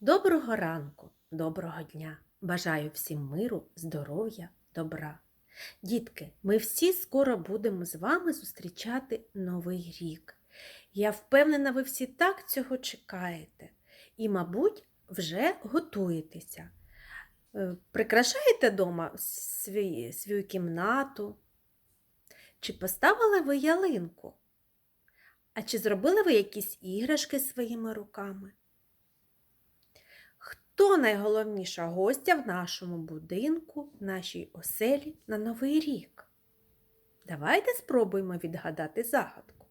Доброго ранку, доброго дня! Бажаю всім миру, здоров'я, добра. Дітки, ми всі скоро будемо з вами зустрічати Новий рік. Я впевнена, ви всі так цього чекаєте і, мабуть, вже готуєтеся. Е, Прикрашаєте дома свій, свою кімнату? Чи поставили ви ялинку? А чи зробили ви якісь іграшки своїми руками? Хто найголовніша гостя в нашому будинку, в нашій оселі на Новий рік? Давайте спробуємо відгадати загадку.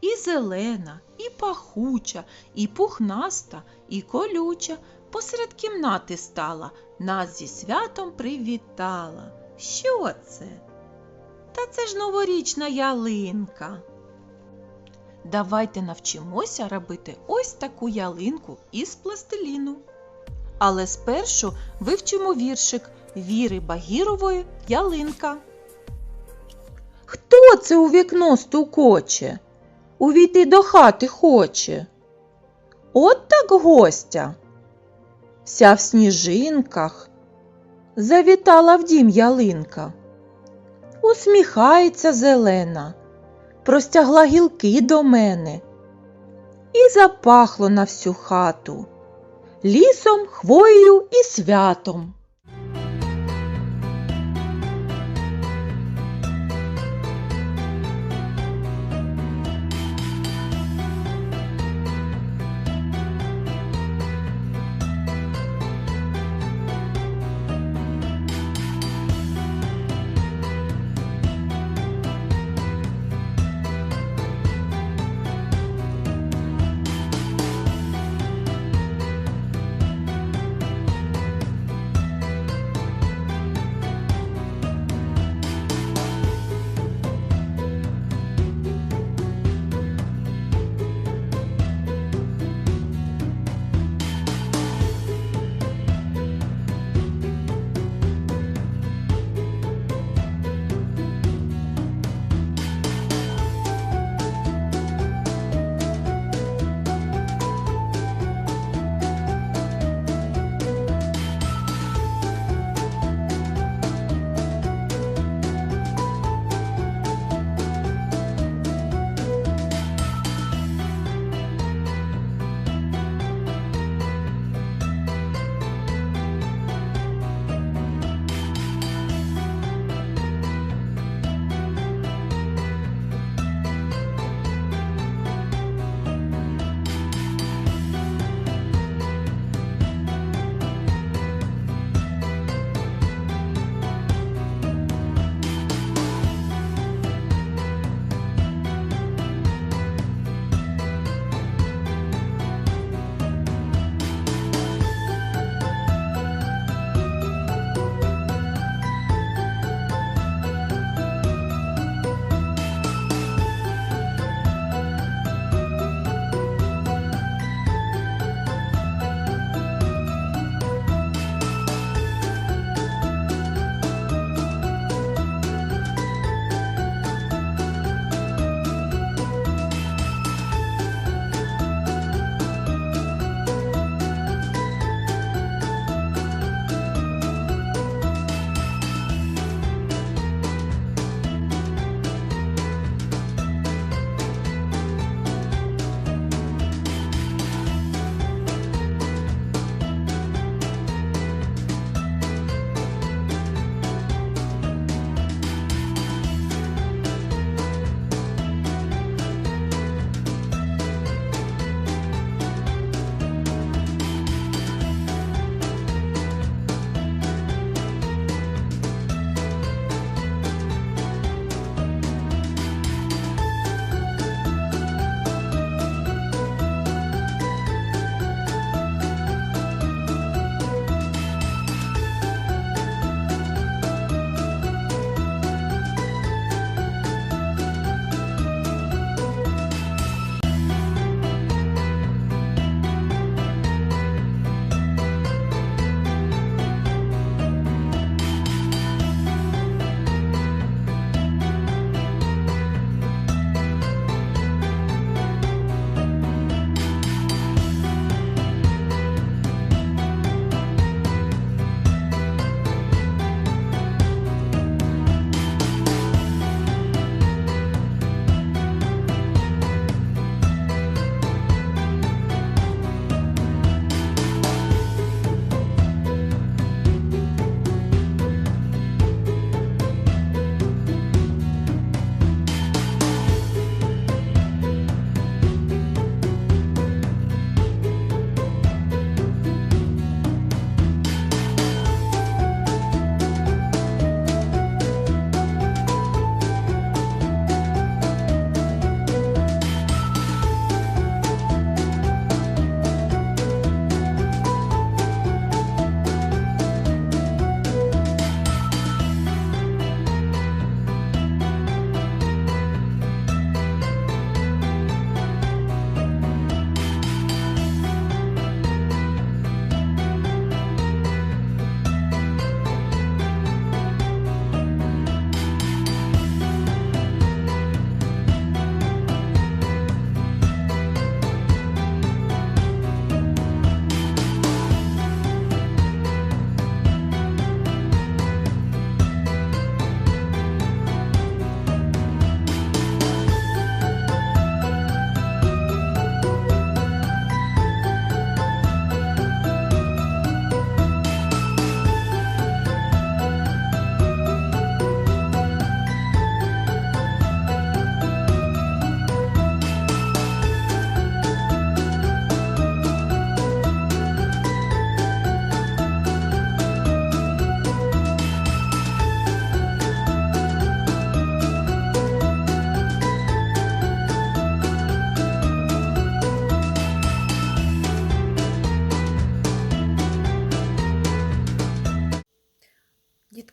І зелена, і пахуча, і пухнаста, і колюча. Посеред кімнати стала, нас зі святом привітала. Що це? Та це ж новорічна ялинка. Давайте навчимося робити ось таку ялинку із пластиліну. Але спершу вивчимо віршик Віри Багірової Ялинка. Хто це у вікно стукоче? Увійти до хати хоче. От так гостя. Вся в сніжинках. Завітала в дім ялинка. Усміхається зелена, простягла гілки до мене. І запахло на всю хату лісом, хвоєю і святом.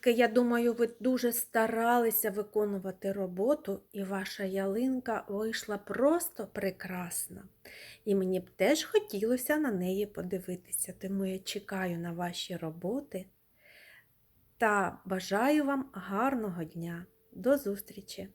Дітки, я думаю, ви дуже старалися виконувати роботу, і ваша ялинка вийшла просто прекрасна. І мені б теж хотілося на неї подивитися, тому я чекаю на ваші роботи та бажаю вам гарного дня. До зустрічі!